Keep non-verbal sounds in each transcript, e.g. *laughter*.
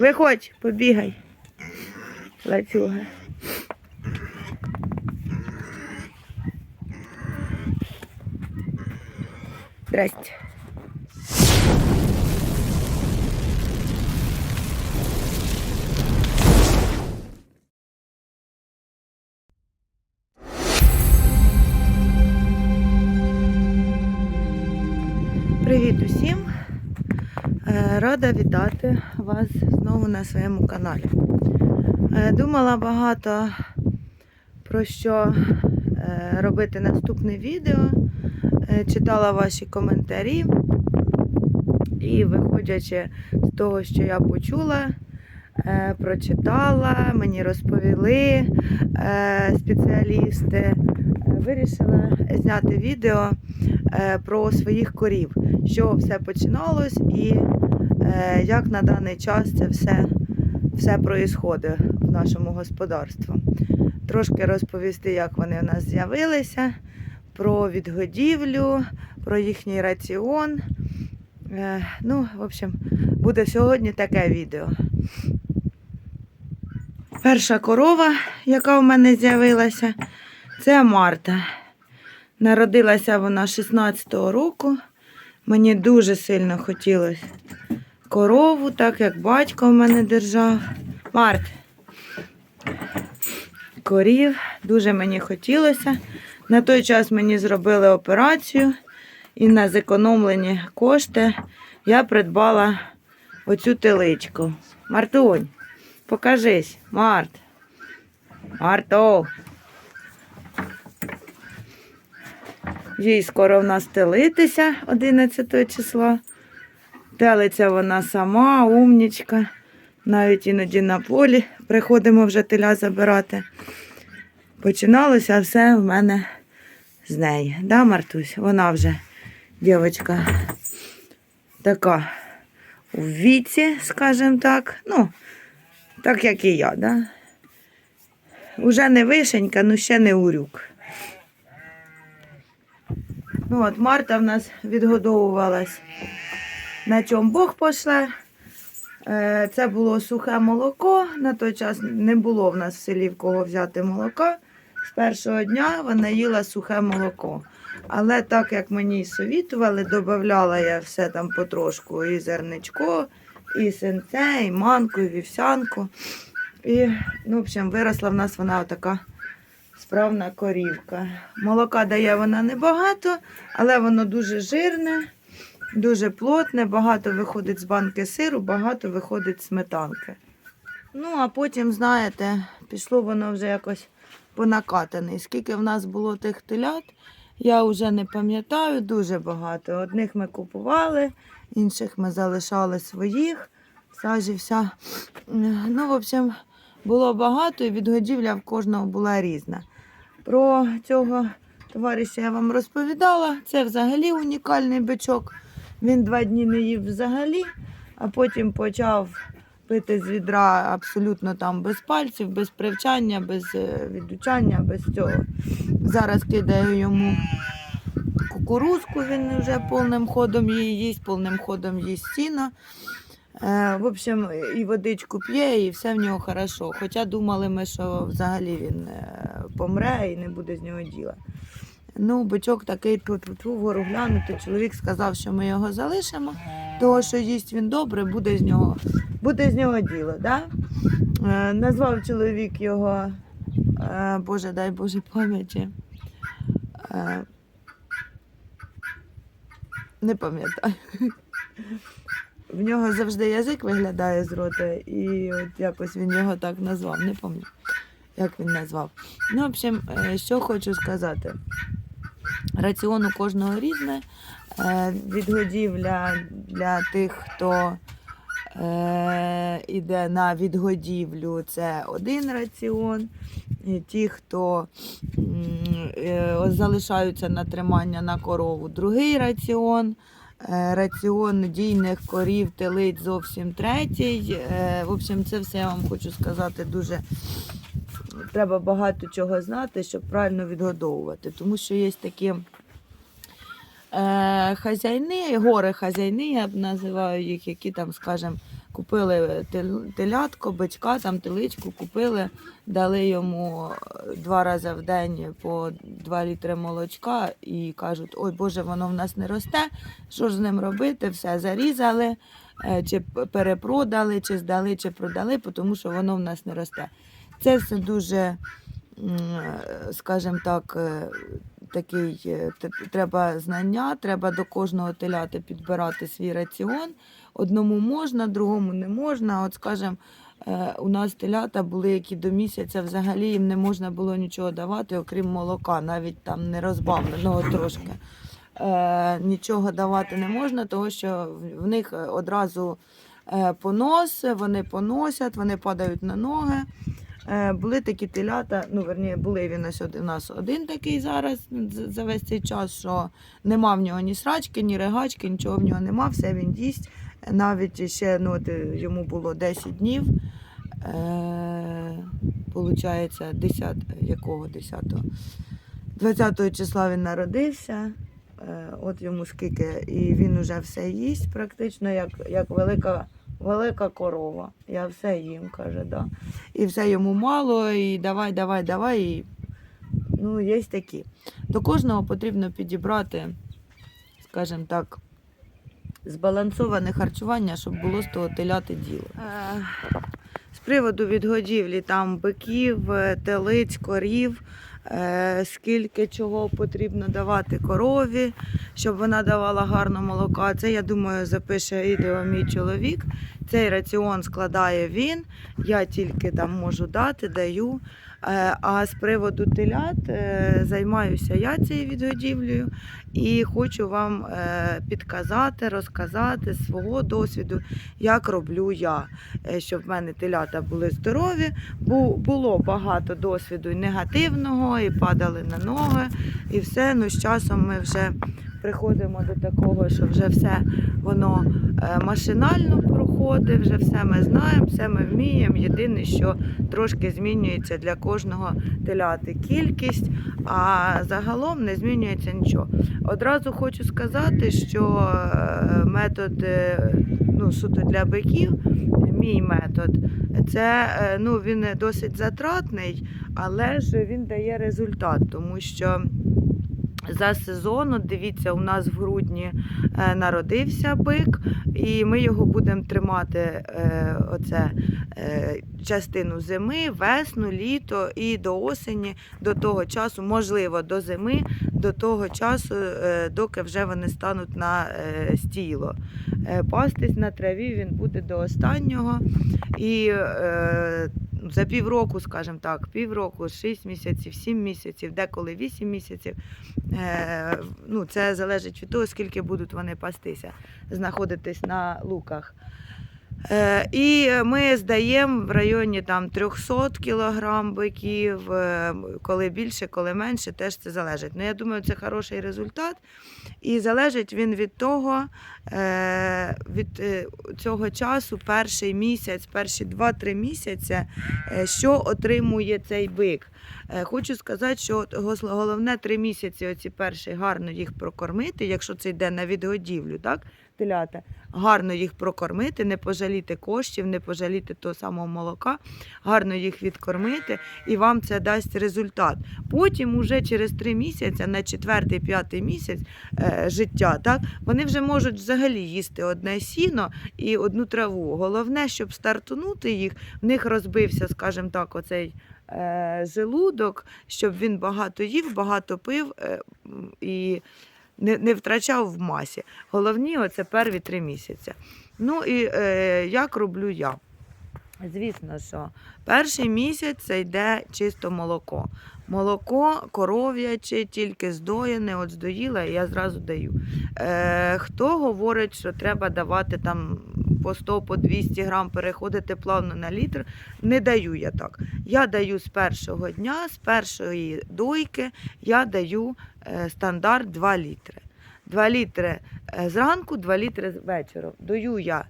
Виходь, побігай. Лацюга. Здрасте. Рада вітати вас знову на своєму каналі. Е, Думала багато про що е, робити наступне відео, Е, читала ваші коментарі. І, виходячи з того, що я почула, прочитала, мені розповіли спеціалісти, вирішила зняти відео про своїх корів, що все починалось і як на даний час це все, все проїсходить в нашому господарстві. Трошки розповісти, як вони в нас з'явилися, про відгодівлю, про їхній раціон. Е, Ну, в общем, буде сьогодні таке відео. Перша корова, яка в мене з'явилася, це Марта. Народилася вона 16-го року. Мені дуже сильно хотілося корову, так як батько в мене держав. Март. Корів. Дуже мені хотілося. На той час мені зробили операцію і на зекономлені кошти я придбала оцю теличку. Мартунь, покажись, Март. Марто. Їй скоро в нас телитися 11 числа. Телиться вона сама, умнічка. Навіть іноді на полі приходимо вже теля забирати. Починалося все в мене з неї. Да, Мартусь? Вона вже дівчинка така у віці, скажімо так. Ну, так як і я, да? Уже не вишенька, ну ще не урюк. Ну от Марта в нас відгодовувалась. На чому Бог пошле. Е, Це було сухе молоко. На той час не було в нас в селі в кого взяти молока. З першого дня вона їла сухе молоко. Але так як мені совітували, додавала я все там потрошку і зерничко, і сенце, і манку, і вівсянку. І, ну, в общем, виросла в нас вона така справна корівка. Молока дає вона небагато, але воно дуже жирне, дуже плотне, багато виходить з банки сиру, багато виходить сметанки. Ну, а потім, знаєте, пішло воно вже якось по накатаний. Скільки в нас було тих телят, я вже не пам'ятаю, дуже багато. Одних ми купували, інших ми залишали своїх. Сажі вся. Ну, в общем, було багато і відгодівля в кожного була різна. Про цього товариша я вам розповідала. Це взагалі унікальний бичок. Він два дні не їв взагалі, а потім почав пити з відра абсолютно там без пальців, без привчання, без е, відучання, без цього. Зараз кидаю йому кукурузку, він вже повним ходом її їсть, повним ходом їсть сіно. Е, В общем, і водичку п'є, і все в нього хорошо. Хоча думали ми, що взагалі він е, помре і не буде з нього діла. Ну, бичок такий тут вгору глянути. Чоловік сказав, що ми його залишимо, того, що їсть він добре, буде з нього, буде з нього діло. Да? Е, назвав чоловік його, е, Боже, дай Боже пам'яті. Е, не пам'ятаю. В нього завжди язик виглядає з рота, і от якось він його так назвав. Не пам'ятаю, як він назвав. Ну, в общем, е, що хочу сказати. Раціон у кожного різне. Е, Відгодівля для тих, хто е, іде на відгодівлю, це один раціон. Ті, хто е, залишаються на тримання на корову, другий раціон. Е, Раціон дійних корів, телиць зовсім третій. Е, В общем, це все я вам хочу сказати дуже треба багато чого знати, щоб правильно відгодовувати. Тому що є такі е, хазяйни, гори хазяйни, я б називаю їх, які там, скажімо, Купили тел- телятко, бичка, там теличку купили, дали йому е, два рази в день по 2 літри молочка і кажуть, ой Боже, воно в нас не росте. Що ж з ним робити? Все зарізали, е, чи перепродали, чи здали, чи продали, тому що воно в нас не росте. Це все дуже, е, скажімо так, е, такий е, треба знання, треба до кожного теляти підбирати свій раціон. Одному можна, другому не можна. От, скажімо, у нас телята були, які до місяця взагалі їм не можна було нічого давати, окрім молока, навіть там не розбавленого трошки. Нічого давати не можна, тому що в- них одразу понос, вони поносять, вони падають на ноги. Е, Були такі телята, ну верні, були він у нас один такий зараз за весь цей час, що нема в нього ні срачки, ні регачки, нічого в нього нема, все він їсть. Навіть ще ну, от, йому було 10 днів. Е, получається, 10, якого 10? 20 числа він народився. Е, от йому скільки, і він уже все їсть, практично як, як велика, велика корова. Я все їм, каже, да. І все йому мало, і давай, давай, давай. І, ну, є такі. До кожного потрібно підібрати, скажімо так, збалансоване харчування, щоб було з того теляти діло. Е, З приводу відгодівлі там биків, е, телиць, корів, скільки чого потрібно давати корові, щоб вона давала гарне молока. Це, я думаю, запише відео мій чоловік. Цей раціон складає він. Я тільки там можу дати, даю. Е, А з приводу телят е, займаюся я цією відгодівлею і хочу вам е, підказати, розказати свого досвіду, як роблю я, щоб в мене телята були здорові. Бу- Було багато досвіду і негативного, і падали на ноги, і все. Ну, з часом ми вже приходимо до такого, що вже все воно е, машинально проходить, вже все ми знаємо, все ми вміємо. Єдине, що трошки змінюється для кожного теляти кількість, а загалом не змінюється нічого. Одразу хочу сказати, що е, метод е, ну, суто для биків, мій метод, це ну, він досить затратний, але ж він дає результат, тому що. За сезон, от дивіться, у нас в грудні е, народився бик, і ми його будемо тримати е, оце, е, частину зими, весну, літо і до осені, до того часу, можливо, до зими, до того часу, доки вже вони стануть на стійло. Е, Пастись на траві він буде до останнього. І е, за півроку, скажімо так, півроку, 6 місяців, 7 місяців, деколи 8 місяців. Е, ну, це залежить від того, скільки будуть вони пастися, знаходитись на луках. Е, і ми здаємо в районі там 300 кілограм биків, е, коли більше, коли менше, теж це залежить. Ну, я думаю, це хороший результат. І залежить він від того, е, від цього часу, перший місяць, перші 2-3 місяці, що отримує цей бик. Е, Хочу сказати, що головне три місяці, оці перші, гарно їх прокормити, якщо це йде на відгодівлю, так, телята, гарно їх прокормити, не пожаліти коштів, не пожаліти того самого молока, гарно їх відкормити, і вам це дасть результат. Потім, уже через три місяці, на четвертий-п'ятий місяць е, життя, так, вони вже можуть взагалі їсти одне сіно і одну траву. Головне, щоб стартунути їх, в них розбився, скажімо так, оцей желудок, щоб він багато їв, багато пив е, і не, не втрачав в масі. Головні оце перві три місяці. Ну і е, як роблю я? Звісно, що перший місяць це йде чисто молоко. Молоко коров'яче, тільки здоєне, от здоїла, і я зразу даю. Е, хто говорить, що треба давати там по 100, по 200 грам, переходити плавно на літр, не даю я так. Я даю з першого дня, з першої дойки, я даю е, стандарт 2 літри. 2 літри е, зранку, 2 літри з вечора. Даю я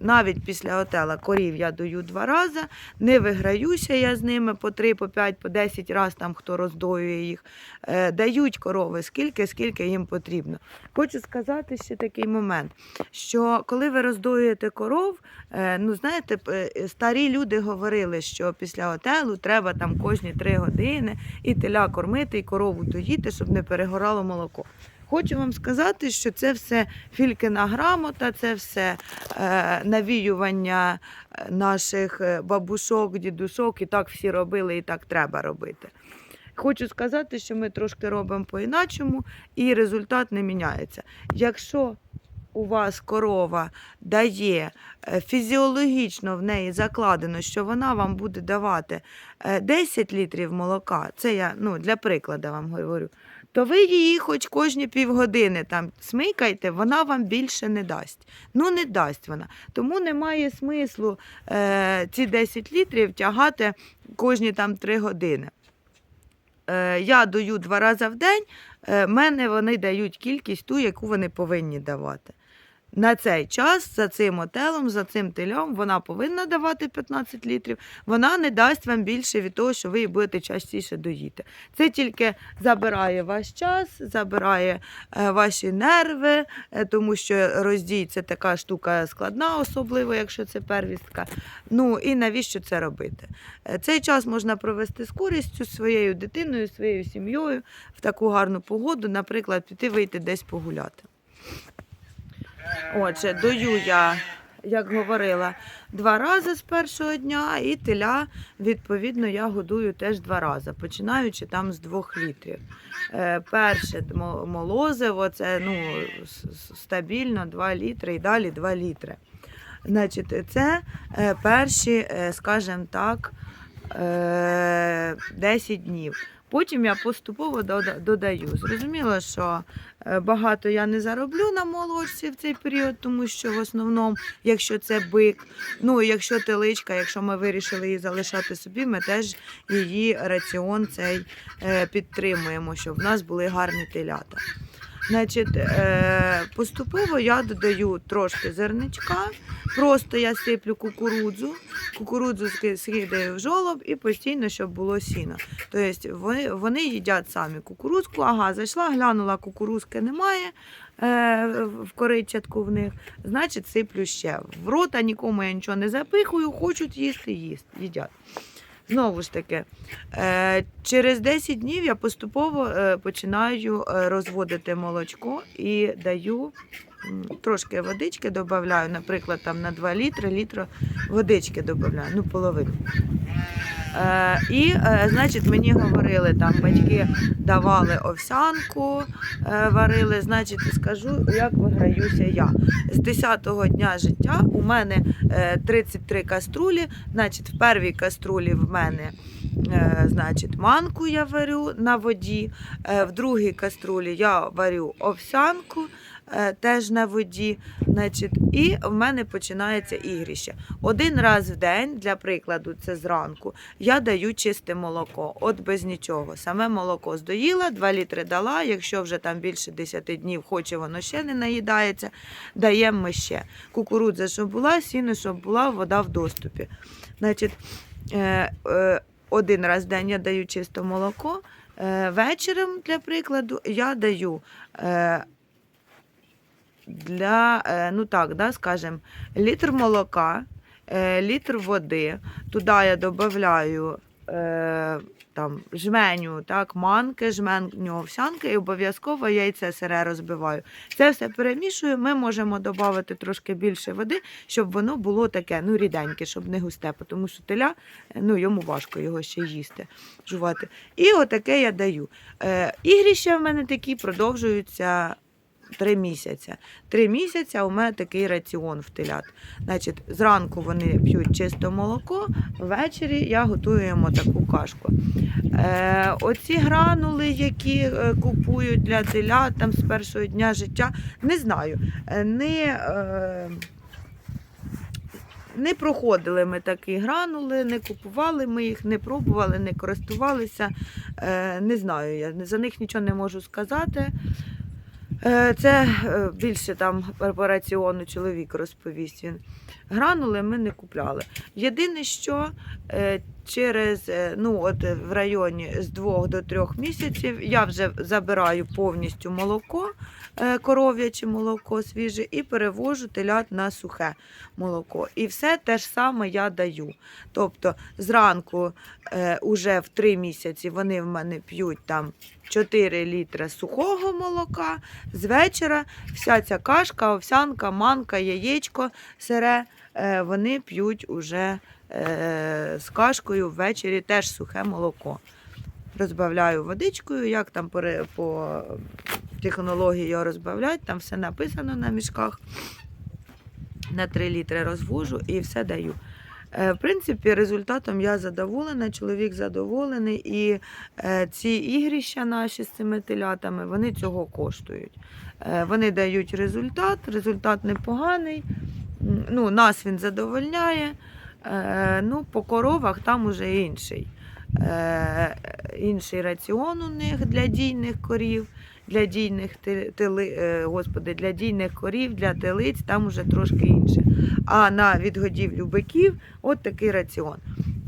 навіть після отела корів я даю два рази, не виграюся я з ними по 3, по 5, по 10 разів, там хто роздоює їх. Е, дають корови скільки, скільки їм потрібно. Хочу сказати ще такий момент, що коли ви роздоюєте коров, е, ну знаєте, е, старі люди говорили, що після отелу треба там кожні 3 години і теля кормити, і корову доїти, щоб не перегорало молоко. Хочу вам сказати, що це все фількина грамота, це все е, навіювання е, наших е, бабушок, дідушок, і так всі робили, і так треба робити. Хочу сказати, що ми трошки робимо по-іначому, і результат не міняється. Якщо у вас корова дає е, фізіологічно в неї закладено, що вона вам буде давати е, 10 літрів молока, це я ну, для прикладу вам говорю, то ви її хоч кожні півгодини там смикайте, вона вам більше не дасть. Ну, не дасть вона. Тому немає смислу е, ці 10 літрів тягати кожні там 3 години. Е, я даю два рази в день, е, мене вони дають кількість ту, яку вони повинні давати. На цей час за цим отелом, за цим телем, вона повинна давати 15 літрів. Вона не дасть вам більше від того, що ви її будете частіше доїти. Це тільки забирає ваш час, забирає е, ваші нерви, е, тому що роздій це така штука складна, особливо якщо це первістка. Ну і навіщо це робити? Е, Цей час можна провести з користю своєю дитиною, своєю сім'єю в таку гарну погоду, наприклад, піти вийти десь погуляти. Отже, даю я, як говорила, два рази з першого дня, і теля, відповідно, я годую теж два рази, починаючи там з двох літрів. Е, перше молозиво, це ну, стабільно 2 літри і далі 2 літри. Значить, це е, перші, е, скажімо так, е, 10 днів. Потім я поступово дода- додаю. Зрозуміло, що е, багато я не зароблю на молочці в цей період, тому що в основному, якщо це бик, ну якщо теличка, якщо ми вирішили її залишати собі, ми теж її раціон цей е, підтримуємо, щоб в нас були гарні телята. Значить, е, поступово я додаю трошки зерничка, просто я сиплю кукурудзу, кукурудзу скидаю в жолоб і постійно, щоб було сіно. Тобто вони, вони їдять самі кукурудзку, ага, зайшла, глянула, кукурудзки немає е, в коричатку в них, значить сиплю ще. В рота нікому я нічого не запихую, хочуть їсти, їсть, їдять. Знову ж таки, е, через 10 днів я поступово е, починаю е, розводити молочко і даю трошки водички, додаю, наприклад, там на 2 літри, літра водички додаю, ну половину. Е, і, е, значить, мені говорили, там батьки давали овсянку, е, варили, значить, скажу, як виграюся я. З 10-го дня життя у мене е, 33 каструлі, значить, в першій каструлі в мене е, значить, манку я варю на воді, е, в другій каструлі я варю овсянку. Е, Теж на воді, значить, і в мене починається ігрище. Один раз в день, для прикладу, це зранку, я даю чисте молоко, от без нічого. Саме молоко здоїла, 2 літри дала. Якщо вже там більше 10 днів хоче, воно ще не наїдається, даємо ми ще. Кукурудза, щоб була, сіно, щоб була, вода в доступі. Значить, е, е, один раз в день я даю чисте молоко. Вечором, для прикладу, я даю. Для, е, ну так, да, скажем, літр молока, е, літр води. Туди я додаю е, там, жменю, так, манки, жменю овсянки і обов'язково яйце сире розбиваю. Це все перемішую. Ми можемо додати трошки більше води, щоб воно було таке, ну, ріденьке, щоб не густе, тому що теля, ну, йому важко його ще їсти, жувати. І отаке я даю. Ігрища в мене такі продовжуються. Три місяці. Три місяці у мене такий раціон в телят. Значить, зранку вони п'ють чисте молоко, ввечері я готую йому таку кашку. Е, оці гранули, які е, купують для телят там з першого дня життя, не знаю. Е, Не, е, не проходили ми такі гранули, не купували ми їх, не пробували, не користувалися. Е, не знаю, я за них нічого не можу сказати. Е, Це е, більше там по чоловік розповість він. Гранули ми не купляли. Єдине, що е, через е, ну, от в районі з 2 до 3 місяців я вже забираю повністю молоко, е, коров'яче молоко свіже, і перевожу телят на сухе молоко. І все те ж саме я даю. Тобто зранку е, уже в 3 місяці вони в мене п'ють там 4 літри сухого молока. З вечора вся ця кашка, овсянка, манка, яєчко сире, е, вони п'ють уже е, з кашкою ввечері теж сухе молоко. Розбавляю водичкою, як там по, по технології його розбавляють, там все написано на мішках. На 3 літри розвожу і все даю. Е, В принципі, результатом я задоволена, чоловік задоволений, і е, ці ігрища наші з цими телятами вони цього коштують. Е, Вони дають результат, результат непоганий. Ну, нас він задовольняє. Е, Ну, по коровах там уже інший. Е, Інший раціон у них для дійних корів, для дійних тили, е, господи, для дійних корів, для телиць, там уже трошки інше. А на відгодівлю биків от такий раціон.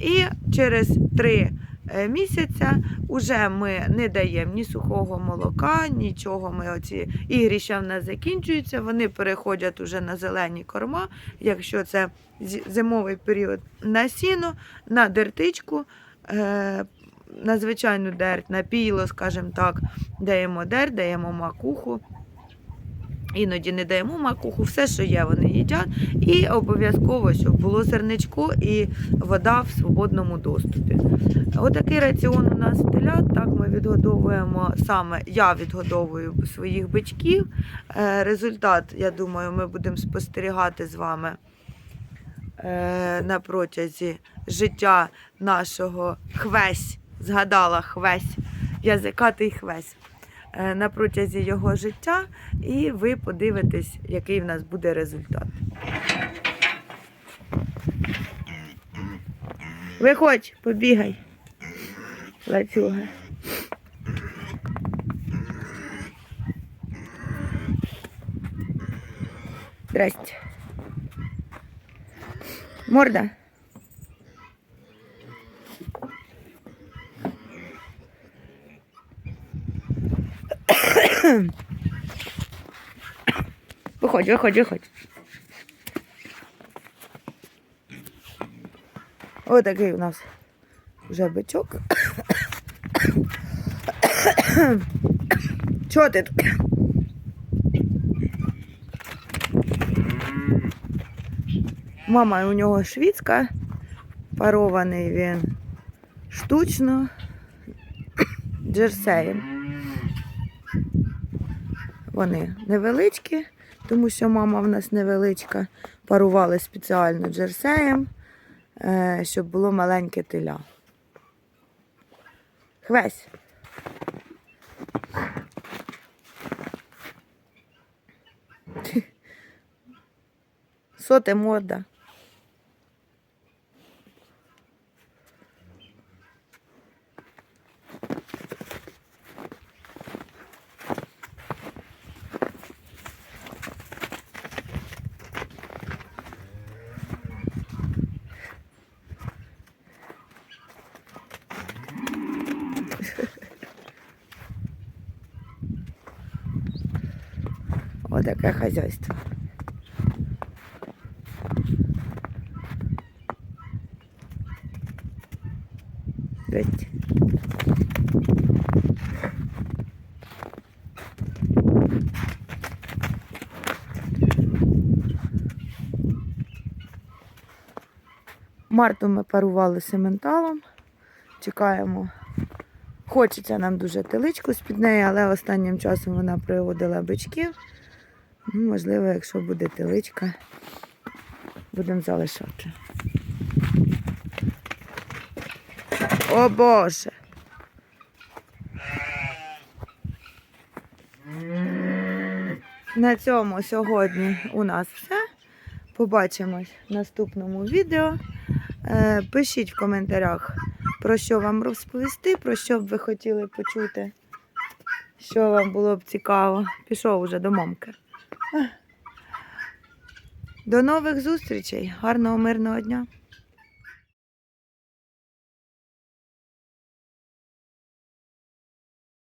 І через три місяця вже ми не даємо ні сухого молока, нічого. Ми оці ігрища в нас закінчуються, вони переходять уже на зелені корма. Якщо це зимовий період на сіно, на дертичку, е, на звичайну дерть, на піло, скажімо так, даємо дерть, даємо макуху. Іноді не даємо макуху, все, що є, вони їдять. І обов'язково, щоб було зерничко і вода в свободному доступі. Отакий раціон у нас телят. Так ми відгодовуємо саме я відгодовую своїх бичків. Е, Результат, я думаю, ми будемо спостерігати з вами е, на протязі життя нашого хвесь. Згадала хвесь, язикатий хвесь. Е, На протязі його життя, і ви подивитесь, який в нас буде результат. Виходь, побігай. Лацюга. Здрасте. Морда. *coughs* Виходь, виходь, виходь. Ось такий у нас вже бичок. *coughs* Чого ти тут? Мама у нього швідська, парований він штучно *coughs* джерсеєм. Вони невеличкі, тому що мама в нас невеличка. Парували спеціально джерсеєм, е, щоб було маленьке теля. Хвесь. Соте морда. Отаке хазяйство. Дивіться. Марту ми парували сементалом. Чекаємо. Хочеться нам дуже теличку з-під неї, але останнім часом вона приводила бичків. Ну, можливо, якщо буде теличка, будемо залишати. О Боже! На цьому сьогодні у нас все. Побачимось в наступному відео. Е, Пишіть в коментарях, про що вам розповісти, про що б ви хотіли почути що вам було б цікаво. Пішов уже до мамки. До нових зустрічей. Гарного мирного дня.